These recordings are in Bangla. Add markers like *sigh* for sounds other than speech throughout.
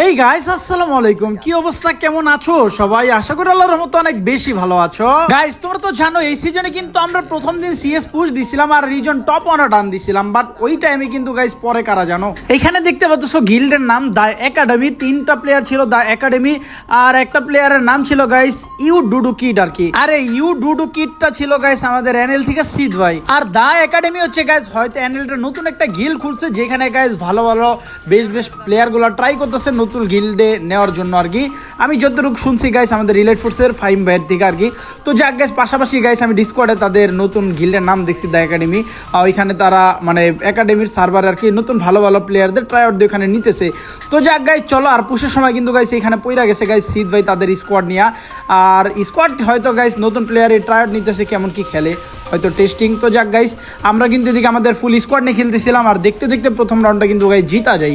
হেই গাইস আসসালামু আলাইকুম কি অবস্থা? কেমন আছো? সবাই আশা করি আল্লাহর রহমতে অনেক বেশি ভালো আছো। গাইস তোমরা তো জানো, এই সিজনে কিন্তু আমরা প্রথম দিন সিএস পুশ দিছিলাম আর রিজন টপ ওয়ানা ডান দিছিলাম বাট ওই টাইমে কিন্তু গাইস পরে কারা জানো? এখানে দেখতে পাচ্ছ গিল্ডের নাম দা একাডেমি তিনটা প্লেয়ার ছিল দা একাডেমি আর একটা প্লেয়ারের নাম ছিল গাইস ইউ ডুডু কিড আর কি। আরে ইউ ডুডু কিডটা ছিল গাইস আমাদের এনএল থেকে সিদ ভাই। আর দা একাডেমি হচ্ছে গাইস হয়তো এনএলটা নতুন একটা গিল খুলছে, যেখানে গাইস ভালো ভালো, বেশ বেশ প্লেয়ারগুলো ট্রাই করতেছে নতুন গিল্ডে নেওয়ার জন্য আর কি। আমি যতটুকু শুনছি গাইস আমাদের রিলেট ফোর্সের ফাইম ভাইয়ের থেকে আর কি। তো যাক গাইস পাশাপাশি গাইস আমি ডিসকোয়ার্ডে তাদের নতুন গিল্ডের নাম দেখছি দ্য একাডেমি ওইখানে তারা মানে একাডেমির সার্ভার আর কি নতুন ভালো ভালো প্লেয়ারদের ট্রাই আউট দিয়ে ওখানে নিতেছে। তো যাক গাইস চলো, আর পুষের সময় কিন্তু গাইস এখানে পইরা গেছে গাইস সিদ ভাই তাদের স্কোয়াড নিয়ে। আর স্কোয়াড হয়তো গাইস নতুন প্লেয়ারের ট্রাই আউট নিতেছে, কেমন কি খেলে, হয়তো টেস্টিং তো যাক গাইস আমরা কিন্তু এদিকে আমাদের ফুল স্কোয়াড নিয়ে খেলতেছিলাম, আর দেখতে দেখতে প্রথম রাউন্ডটা কিন্তু গাইস জিতা যাই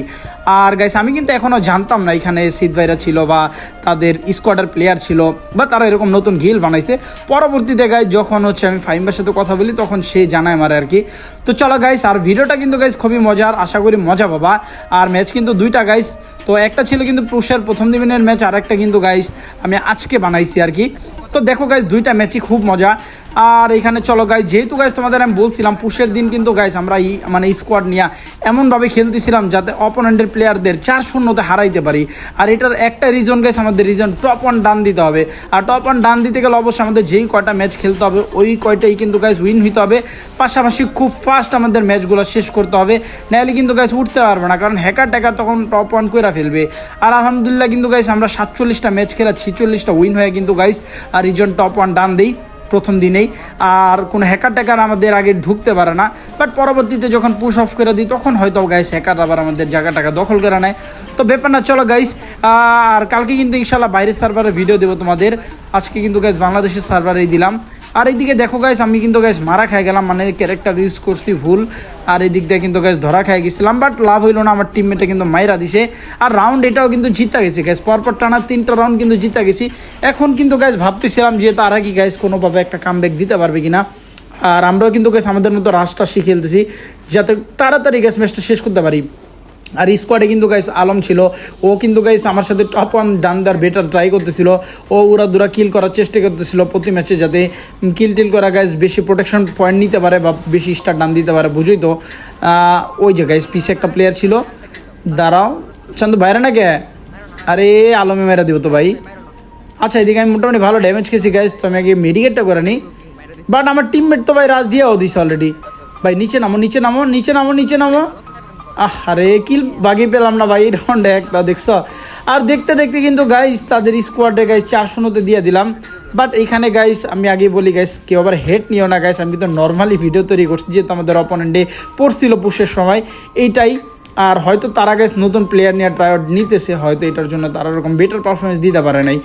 আর গাইস আমি কিন্তু এখনও জানতাম না, এখানে সিদ ভাইরা ছিল বা তাদের স্কোয়াডের প্লেয়ার ছিল বা তারা এরকম নতুন গিল বানাইছে। পরবর্তীতে গাইস যখন হচ্ছে আমি ফাইমবার সাথে কথা বলি, তখন সে জানায় আমার আর কি। তো চলো গাইস আর ভিডিওটা কিন্তু গাইস খুবই মজার, আশা করি মজা পাবা। আর ম্যাচ কিন্তু দুইটা গাইস তো একটা ছিল কিন্তু পুরুষের প্রথম দিনের ম্যাচ আর একটা কিন্তু গাইস আমি আজকে বানাইছি আর কি। তো দেখো গাইস দুইটা ম্যাচই খুব মজা। আর এখানে চলো গাইস যেহেতু গাইস তোমাদের আমি বলছিলাম, পুষের দিন কিন্তু গাইস আমরা মানে স্কোয়াড নিয়ে এমনভাবে খেলতেছিলাম যাতে অপোনেন্টের প্লেয়ারদের চার শূন্যতে হারাইতে পারি। আর এটার একটা রিজন গাইস আমাদের রিজন টপ ওয়ান ডান দিতে হবে। আর টপ ওয়ান ডান দিতে গেলে অবশ্যই আমাদের যেই কয়টা ম্যাচ খেলতে হবে, ওই কয়টাই কিন্তু গাইস উইন হইতে হবে। পাশাপাশি খুব ফাস্ট আমাদের ম্যাচগুলো শেষ করতে হবে। নাহলে কিন্তু গাইস উঠতে পারবে না, কারণ হ্যাকার ট্যাকার তখন টপ ওয়ান করে ফেলবে। আর আলহামদুলিল্লাহ কিন্তু গাইস আমরা সাতচল্লিশটা ম্যাচ খেলা, ছিচল্লিশটা উইন হয়ে কিন্তু আর রিজন টপ ওয়ান ডান দিই, প্রথম দিনেই। আর কোনো হ্যাকার ট্যাকার আমাদের আগে ঢুকতে পারে না। বাট পরবর্তীতে যখন পুশ অফ করে দিই, তখন হয়তো গাইস হ্যাকার আবার আমাদের জায়গা টাকা দখল করে নেয়। তো ব্যাপার না, চলো গাইস আর কালকে কিন্তু ইনশাল্লাহ বাইরের সার্ভারে ভিডিও দেবো তোমাদের। আজকে কিন্তু গাইস বাংলাদেশের সার্ভারেই দিলাম। আর এইদিকে দেখো গাইস আমি কিন্তু গাইস মারা খাই গেলাম মানে ক্যারেক্টার ইউজ করছি ভুল। আর এই দিক দিয়ে কিন্তু গাইস ধরা খাই গেছিলাম বাট লাভ হইল না, আমার টিমমেটে কিন্তু মাইরা দিছে। আর রাউন্ড এটাও কিন্তু জিতা গেছে গাইস পরপর টানা তিনটা রাউন্ড কিন্তু জিতা গেছি। এখন কিন্তু গাইস ভাবতেছিলাম যে তারা কি গাইস কোনোভাবে একটা কামব্যাক দিতে পারবে কিনা। আর আমরাও কিন্তু গাইস আমাদের মতো রাশটা শিখে খেলতেছি যাতে তাড়াতাড়ি গাইস ম্যাচটা শেষ করতে পারি। আর স্কোয়াডে কিন্তু গাইস আলম ছিল। ও কিন্তু গাইস আমার সাথে টপ ওয়ান ডান দেওয়ার বেটার ট্রাই করতেছিল। ও উড়া দুরা কিল করার চেষ্টা করতেছিল প্রতি ম্যাচে যাতে কিল টিল করা গাইস বেশি প্রোটেকশন পয়েন্ট নিতে পারে বা বেশি স্টার ডান দিতে পারে, বুঝই তো। ওই যে গাইস পিছে একটা প্লেয়ার ছিল। দাঁড়াও। চান্দু, বাইরে না কে আরে, আলমে মেরা দিব তো ভাই। আচ্ছা এদিকে আমি মোটামুটি ভালো ড্যামেজ খেয়েছি গাইস তো আমি আগে মেডিকেটটা করে নিই বাট আমার টিমমেট তো ভাই রাজ দিয়েও দিছে অলরেডি ভাই, নিচে নামো নিচে নামো নিচে নামো নিচে নামো। আরে কিল বাগি পেলাম না ভাই রাউন্ডে একটা, দেখছ? আর দেখতে দেখতে কিন্তু গাইস তাদের স্কোয়াডে গাইস চার শূন্যতে দিয়ে দিলাম। বাট এখানে গাইস আমি আগে বলি গাইস কেউ আবার হেড নিও না গাইস আমি কিন্তু নর্মালি ভিডিও তৈরি করছি, যেহেতু আমাদের অপোনেন্টে পড়ছিল পুষের সময়। এইটাই, আর হয়তো তারা গাইস নতুন প্লেয়ার নিয়ে ট্রাইআউট নিতেছে, হয়তো এটার জন্য তারা ওরকম বেটার পারফরমেন্স দিতে পারে নাই।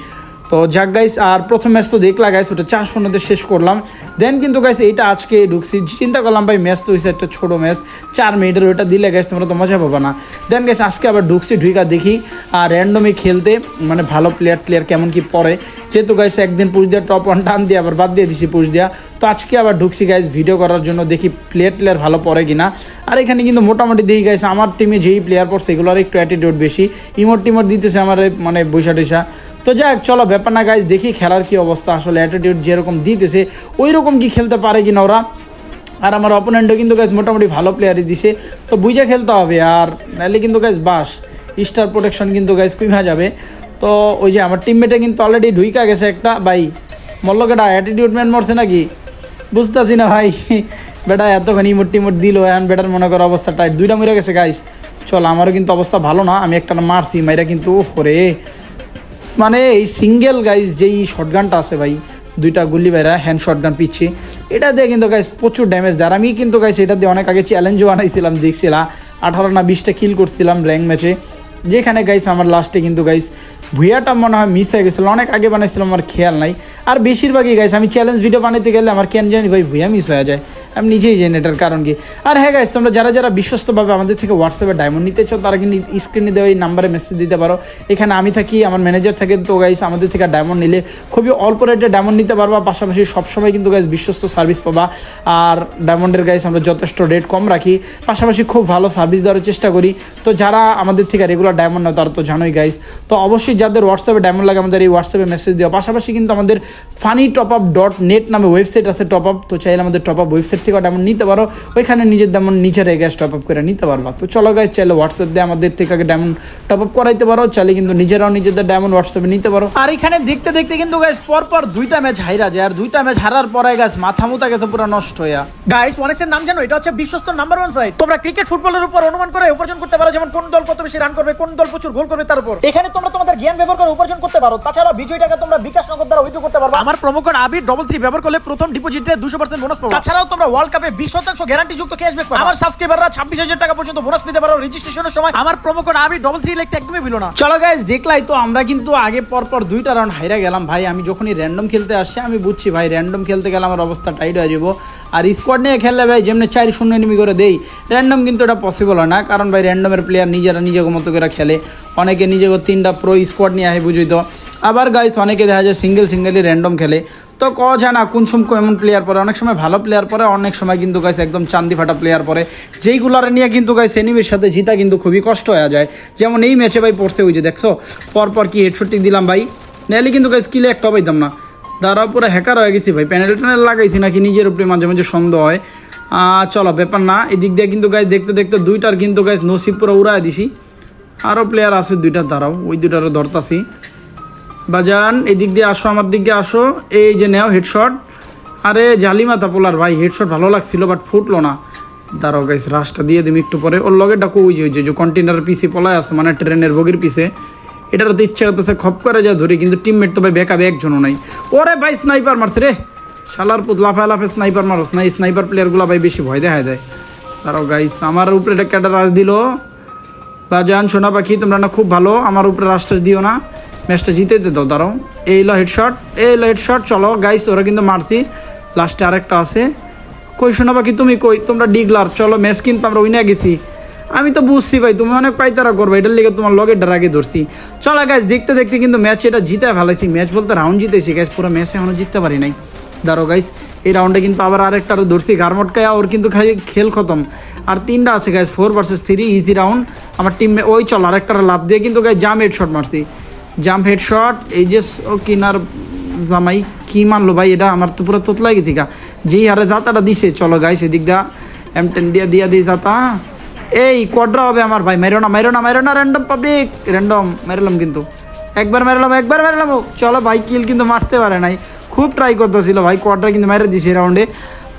তো যাক গাইস আর প্রথম ম্যাচ তো দেখলা গাইস ওটা চার শূন্যতে শেষ করলাম। দেন কিন্তু গাইস এইটা আজকে ঢুকছি। চিন্তা করলাম, ভাই ম্যাচ তো হয়েছে একটা ছোটো ম্যাচ চার মিনিটের ওটা দিলে গাইস তোমরা তো মজা পাবো না। দেন গাইস আজকে আবার ঢুকছি ঢুকা দেখি। আর র্যান্ডমই খেলতে মানে ভালো প্লেয়ার প্লেয়ার কেমন কি পড়ে। যেহেতু গাইস একদিন পুষ দিয়ে টপ ওয়ান টান দিয়ে আবার বাদ দিয়ে দিছি পুষ দেওয়া তো আজকে আবার ঢুকছি গাইস ভিডিও করার জন্য দেখি প্লেয়ার প্লেয়ার ভালো পড়ে কিনা। আর এখানে কিন্তু মোটামুটি দেখি গাইস আমার টিমে যেই প্লেয়ার পড়ছে, এগুলোর একটু অ্যাটিটিউড বেশি। ইমোট টিমোট দিতেছে আমার মানে বৈশা টৈশা তো যাক, চলো, ব্যাপার না গাইজ দেখি খেলার কি অবস্থা। আসলে অ্যাটিটিউড যেরকম দিতেছে ওই রকম কি খেলতে পারে কিনা ওরা? আর আমার অপোনেন্টও কিন্তু গাইজ মোটামুটি ভালো প্লেয়ারই দিছে। তো বুঝে খেলতে হবে আর, নাহলে কিন্তু গাইজ বাস স্টার প্রোটেকশন কিন্তু গাইজ কমা যাবে। তো ওই যে আমার টিমমেটে কিন্তু অলরেডি ঢুইকা গেছে একটা, ভাই মল্লকেটা অ্যাটিটিউড ম্যান মরছে নাকি? বুঝতেছি না ভাই, *laughs* বেটা এতখানি ইমোট টিমোট দিল, এখন বেটার মনে করো অবস্থা টাইট দুইটা মরে গেছে গাইস চল, আমারও কিন্তু অবস্থা ভালো না, আমি একটা মারছি, মাইরা কিন্তু ওরে মানে এই সিঙ্গেল গাইজ যেই শটগানটা আছে ভাই, দুইটা গুলি বাইরা হ্যান্ড শটগান পিচ্ছি, এটা দিয়ে কিন্তু গাইজ প্রচুর ড্যামেজ দেয়। আর আমি কিন্তু গাইজ এটা দিয়ে অনেক আগে চ্যালেঞ্জও বানাইছিলাম দেখছিলাম আঠারো না বিশটা কিল করছিলাম র্যাঙ্ক ম্যাচে যেখানে গাইস আমার লাস্টে কিন্তু গাইস ভুইয়াটা মনে হয় মিস হয়ে গেছিল। অনেক আগে বানাইছিলাম, আমার খেয়াল নাই। আর বেশিরভাগই গাইস আমি চ্যালেঞ্জ ভিডিও বানাতে গেলে আমার কেন জানি ভাই ভুইয়া মিস হয়ে যায়। আমি নিজেই জানি এটার কারণ কি। আর হ্যাঁ গাইস তোমরা যারা যারা বিশ্বস্তভাবে আমাদের থেকে হোয়াটসঅ্যাপে ডায়মন্ড নিতে চাও, তারা কিন্তু স্ক্রিনে দেওয়া এই নাম্বারে মেসেজ দিতে পারো। এখানে আমি থাকি, আমার ম্যানেজার থাকে, তো গাইস আমাদের থেকে ডায়মন্ড নিলে খুবই অল্প রেটে ডায়মন্ড নিতে পারবা। পাশাপাশি সবসময় কিন্তু গাইস বিশ্বস্ত সার্ভিস পাবা। আর ডায়মন্ডের গাইস আমরা যথেষ্ট রেট কম রাখি। পাশাপাশি খুব ভালো সার্ভিস দেওয়ার চেষ্টা করি। তো যারা আমাদের থেকে রেগুলার ডায়মন্ড নাও তারা তো জানোই গাইস তো অবশ্যই যাদের হোয়াটসঅ্যাপে ডায়মন্ড লাগে, আমাদের এই হোয়াটসঅ্যাপে মেসেজ দেওয়া পাশাপাশি কিন্তু আমাদের funny top up dot net নামে ওয়েবসাইট আছে টপ আপ তো চাইলে আমাদের টপ আপ ওয়েবসাইট থেকে ডায়মন্ড নিতে পারো। ওইখানে নিজের ডায়মন্ড নিচের গ্যাস টপ আপ করে নিতে পারবা। তো চলো গাইস চাইলে হোয়াটসঅ্যাপ দিয়ে আমাদের থেকে আগে ডায়মন্ড টপ আপ করাইতে পারো। চাইলে কিন্তু নিজেরাও নিজেদের ডায়মন্ড হোয়াটসঅ্যাপে নিতে পারো। আর এখানে দেখতে দেখতে কিন্তু গাইস পর পর দুইটা ম্যাচ হাইরা যায়। আর দুইটা ম্যাচ হারার পরে গাছ মাথা মুতা গেছে, পুরো নষ্ট হইয়া। গাইস অনেকের নাম জানো? এটা হচ্ছে বিশ্বস্ত নাম্বার ওয়ান সাইট তোমরা ক্রিকেট ফুটবলের উপর অনুমান করে উপার্জন করতে যেমন কোন দল কত বেশি রান করবে কোন দল প্রচুর গোল করবে তার উপর। এখানে তোমরা তোমাদের জ্ঞান ব্যবহার করে উপার্জন করতে পারো। তাছাড়া বিজয় টাকা তোমরা বিকাশ নগদ দ্বারা উইথড্র করতে পারো আমার promo code Abir double three ব্যবহার করলে প্রথম ডিপোজিটে দুশো পার্সেন্ট বোনাস পাবো। তাছাড়াও তোমরা ওয়ার্ল্ড কাপে বিশ শতাংশ গ্যারান্টি যুক্ত ক্যাশব্যাক পাবো। আমার সাবস্ক্রাইবাররা ছাব্বিশ হাজার টাকা পর্যন্ত বোনাস পেতে পারো রেজিস্ট্রেশনের সময়। আমার promo code Abir double three লিখতে একদমই ভুলো না। চলো গাইজ দেখলাই তো আমরা কিন্তু আগে পর পর দুইটা রাউন্ড হাইরা গেলাম। ভাই আমি যখনই র্যান্ডম খেলতে আসছে আমি বুঝছি ভাই র্যান্ডম খেলতে গেলে আমার অবস্থা টাইট হয়ে যাব। আর স্কোয়াড নিয়ে খেললে ভাই যেমনি চার শূন্য নিমি করে দেই র্যান্ডম কিন্তু এটা পসিবল হয় না। কারণ ভাই র্যান্ডমের প্লেয়ার নিজেরা নিজেকে মতো করে খেলে। অনেকে নিজেকে তিনটা প্রো স্কোয়াড নিয়ে আহে তো? আবার গাইস অনেকে দেখা যায় সিঙ্গেল সিঙ্গেলই র্যান্ডম খেলে। তো ক যায় না কোন সময় এমন প্লেয়ার পরে? অনেক সময় ভালো প্লেয়ার পরে, অনেক সময় কিন্তু গাইস একদম চান্দি ফাটা প্লেয়ার পরে। যেইগুলার নিয়ে কিন্তু গাইস এনিমির সাথে জিতা কিন্তু খুবই কষ্ট হয়ে যায়। যেমন এই ম্যাচে ভাই পড়ছে ওই যে, দেখছ? পরপর কি হেডশটটি দিলাম ভাই। নাহলে কিন্তু গাইস কিলে একটা পাইতাম না। দাঁড়াও, পুরো হ্যাকার হয়ে গেছি ভাই। প্যানেল ট্যানেল লাগাইছি নাকি নিজের উপরে মাঝে মাঝে সন্দেহ হয়। চলো, ব্যাপার না এই দিক দিয়ে কিন্তু গাইস দেখতে দেখতে দুইটার কিন্তু গাইস নসিব পুরো উড়ায় দিছি। আরও প্লেয়ার আছে দুইটার দ্বারাও ওই দুইটারও ধরতাছি। বাজান এই দিক দিয়ে আসো, আমার দিক দিয়ে আসো। এই যে নেও হেডশট আরে, জালিমাতা পোলার ভাই হেডশট ভালো লাগছিল বাট ফুটলো না। দাঁড়াও গাইস রাশটা দিয়ে দিম একটু পরে। ওর লগে ডাকো, ওই যে ওই যে কন্টেনারের পিসে পলায় আছে মানে ট্রেনের বগির পিসে এটার তো ইচ্ছা হতেছে খপ করে যা ধরি, কিন্তু টিমমেট তো ভাই বেকাবে, একজনও নাই। ওরে ভাই স্নাইপার মারছে রে! শালার পুত লাফায় লাফে স্নাইপার মারস, না স্নাইপার প্লেয়ারগুলো ভাই বেশি ভয় দেখায় দেয়। দাঁড়াও গাইস আমার উপরে একটা ক্যাটার রাজ দিল। বাজান সোনা পাখি, তোমরা না খুব ভালো, আমার উপরে রাস্তা দিও না। ম্যাচটা জিতেতে দাও, দাঁড়াও। এই লো হেডশট এই লো হেডশট চলো। গাইস ওরা কিন্তু মারছি। লাস্টে আরেকটা আছে। কই, সোনা পাখি, তুমি কই? তোমরা ডিগলার, চলো ম্যাচ কিন্তু আমরা উইনে গেছি। আমি তো বুঝছি ভাই, তুমি অনেক পাইতারা করবে, এটার লিগে তোমার লগের ডার আগে ধরছি। চলো গাইস দেখতে দেখতে কিন্তু ম্যাচ এটা জিতে ফেলাইছি। ম্যাচ বলতে রাউন্ড জিতেছি গাইস পুরো ম্যাচে এখনও জিততে পারি নাই। দাঁড়ো গাইস এই রাউন্ডে কিন্তু আবার আরেকটা আরও ধরছি গারমটকায় ওর কিন্তু খাই খেল খতম। আর তিনটা আছে guys four versus three easy round আমার টিম ওই চল আরেকটা লাভ দিয়ে কিন্তু গাই জাম হেড শট মারছি। জাম্প হেড শট এই যে ও কিনার জামাই কি মারলো ভাই, এটা আমার তো পুরো তোতলাই গেছি গা যেই হারে জাতাটা দিছে, চলো গাইস এদিক দা এম টেন দিয়া দিয়া দিই জাতা এই কোয়াড্রা হবে আমার ভাই মেরো না মেরো না মেরো না র্যান্ডম পাবলিক র্যান্ডম মেরলাম কিন্তু। একবার মেরলাম একবার মেরলাম চলো ভাই কিল কিন্তু মারতে পারে নাই। খুব ট্রাই করতেছিল ভাই কোয়াড্রা কিন্তু মেরে দিছে রাউন্ডে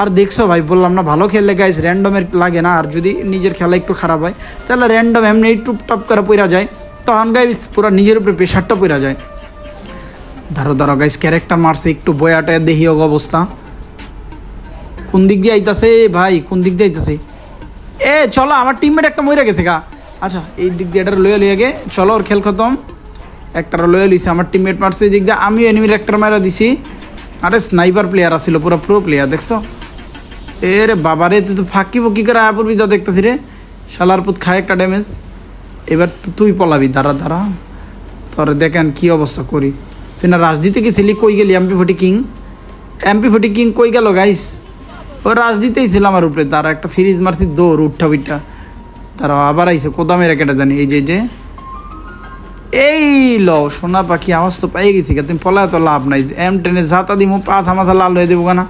আর দেখছ ভাই, বললাম না, ভালো খেললে গাইস র্যান্ডমের লাগে না। আর যদি নিজের খেলা একটু খারাপ হয়, তাহলে র্যান্ডম এমনি টুপ টপ করে পইরা যায়। তখন গাইস পুরো নিজের উপরে প্রেশারটা পইরা যায়। ধরো ধরো গাইস ক্যারেক্টার মারছে, একটু বয়াটা দেখি হোক অবস্থা। কোন দিক দিয়ে আইতাছে? ভাই, কোন দিক দিয়ে আইতাছে? এ, চলো, আমার টিমমেট একটা মরে গেছে গা। আচ্ছা এই দিক দিয়ে এটা লয়ে লিয়ে গে। চলো, ওর খেল খতম। একটা লয়ে লিছে আমার টিমমেট মারছে। এই দিক দিয়ে আমিও এনিমির একটা মেরা দিছি। আরে স্নাইপার প্লেয়ার আসছিল পুরো প্রো প্লেয়ার দেখছ? এ রে বাবা রে তুই তো ফাঁকি ফুকি করে আয়া পড়বি যা দেখতেছি রে। শালার পুত খায় একটা ড্যামেজ এবার তুই পলাবি, দাঁড়া দাঁড়া। তোর দেখেন কি অবস্থা করি। তুই না রাজনীতি গেছিলি কই গেলি? MP forty king MP forty king কই গেল গাইস ও রাজনীতিই ছিল আমার উপরে। তারা একটা ফ্রিজ মারছি, দৌড়, উঠা উঠা তারা আবার আইসে, কোদামের কেটে জানি। এই যে যে। এই ল, সোনা পাখি আওয়াজ তো পাই গেছি তুমি পলায় তো লাভ নাই। এম টেনে ঝাঁতা দিমু, পা থামাথা লাল হয়ে দেবো না।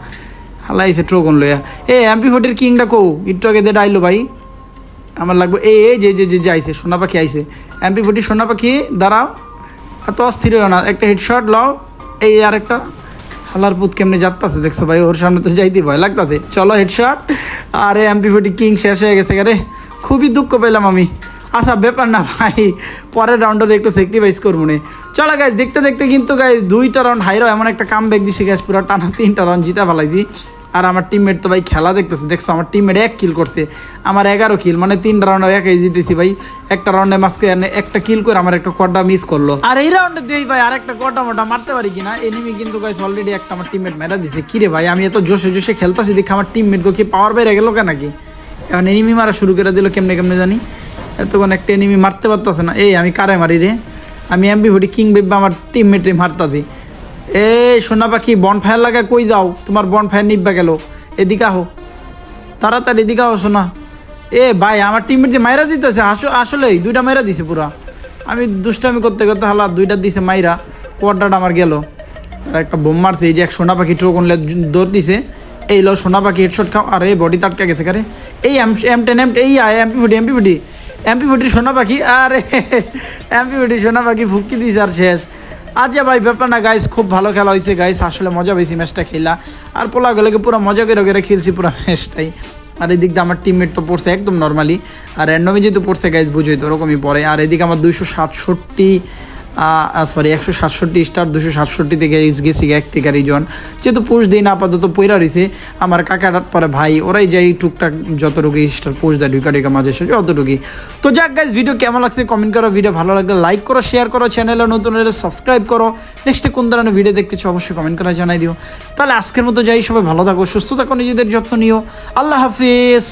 হালাইছে ট্রোকন লইয়া। এ এমপি ফোর্টির কিংটা কো? একটু আগে দিয়ে ডাইলো ভাই, আমার লাগবে, এই এই যে যে যে যে আইছে, সোনা পাখি আইছে। এমপি ফোর্টি সোনা পাখি, দাঁড়াও। এত অস্থির হয়েও না, একটা হেডশট লও। এই আর একটা হালার পুত কেমনে যাত্তাছে, দেখছ ভাই, ওর সামনে তো যাইতে ভয় লাগতাছে। চলো হেডশট আরে এমপি ফোর্টি কিং শেষ হয়ে গেছে রে। খুবই দুঃখ পেলাম আমি। আচ্ছা ব্যাপার না ভাই, পরের রাউন্ডে একটু সেক্রিফাইস করব নে। চলো গাইজ দেখতে দেখতে কিন্তু গাইজ দুইটা রাউন্ড হাইরো এমন একটা কাম ব্যাগ দিছি গাইজ পুরো টানা তিনটা রাউন্ড জিতা ফেলাইছি। আর আমার টিমমেট তো ভাই খেলা দেখতেছে, দেখছ, আমার টিমমেট এক কিল করছে। আমার এগারো কিল মানে তিনটা রাউন্ডে একাই জিতেছি ভাই। একটা রাউন্ডে মাঝখানে একটা কিল করে আমার একটা কড্ডা মিস করল। আর এই রাউন্ডে দিই ভাই আর একটা কড্ডা মোটা মারতে পারি কিনা? এনিমি কিন্তু গাইস অলরেডি একটা আমার টিমমেট মেরা দিছে। কিরে ভাই, আমি এত জোশে জোশে খেলতাছি, দেখি আমার টিমমেট কি পাওয়ার বেড়ে গেলো কেন নাকি? এখন এনিমি মারা শুরু করে দিল, কেমনে কেমনে জানি? এতক্ষণ একটা এনিমি মারতে পারতাছে না। এই, আমি কারে মারি রে? আমি এমবি ভুটি কিং বেব আমার টিম টিমমেটে মারতাছি। এ সোনা পাখি বন ফায়ার লাগা কই যাও? তোমার বন ফায়ার নিব্বা গেল। এদিকে আহো। তাড়াতাড়ি এদিকে আহো, সোনা। এ, ভাই, আমার টিমমেট যে মাইরা দিতেছে, আসো, আসলেই দুইটা মাইরা দিছে পুরা। আমি দুষ্টামি করতে করতে হালা দুইটা দিছে মাইরা কোয়ারটাটা আমার গেল। আর একটা বোম মারছে, এই যে এক সোনা পাখি ট্রোকন দৌড় দিছে। এই লো সোনা পাখি হেডশট খাও। আর এই বডি তাটকা গেছে কারে। এই এম এম টেন এম এই MP forty MP forty MP forty সোনা পাখি, আরে, এমপি ফুটি সোনা পাখি ফুকি দিস আর শেষ। আচ্ছা ভাই, ব্যাপার না গাইস খুব ভালো খেলা হয়েছে গাইস আসলে মজা পেয়েছি ম্যাচটা খেলা। আর পোলা গেলে পুরো মজা করে করে খেলছি পুরো ম্যাচটাই আর এদিক দিয়ে আমার টিমমেট তো পড়ছে একদম নর্মালি আর র্যান্ডমে যেহেতু পড়ছে গাইস বুঝোই তো, ওরকমই পড়ে। আর এদিকে আমার দুইশো সাতষট্টি সরি একশো সাতষট্টি স্টার দুশো সাতষট্টি থেকে গেছি এক থেকে রিজন যেহেতু পুষ দিন আপাতত পইরা রয়েছে আমার কাকার পরে ভাই, ওরাই যাই টুকটাক যতটুকু স্টার পুষ দেয়, ঢুকা ঢুকা মাঝে সাঝে অতটুকুই তো যাক গাইজ ভিডিও কেমন লাগছে কমেন্ট করো ভিডিও ভালো লাগলে লাইক করো শেয়ার করো চ্যানেলে নতুন হলে সাবস্ক্রাইব করো। নেক্সটে কোন ধরনের ভিডিও দেখতেছো অবশ্যই কমেন্ট করে জানাই দিও। তাহলে আজকের মতো যাই, সবাই ভালো থাকো, সুস্থ থাকো, নিজেদের যত্ন নিও। আল্লাহ হাফিজ।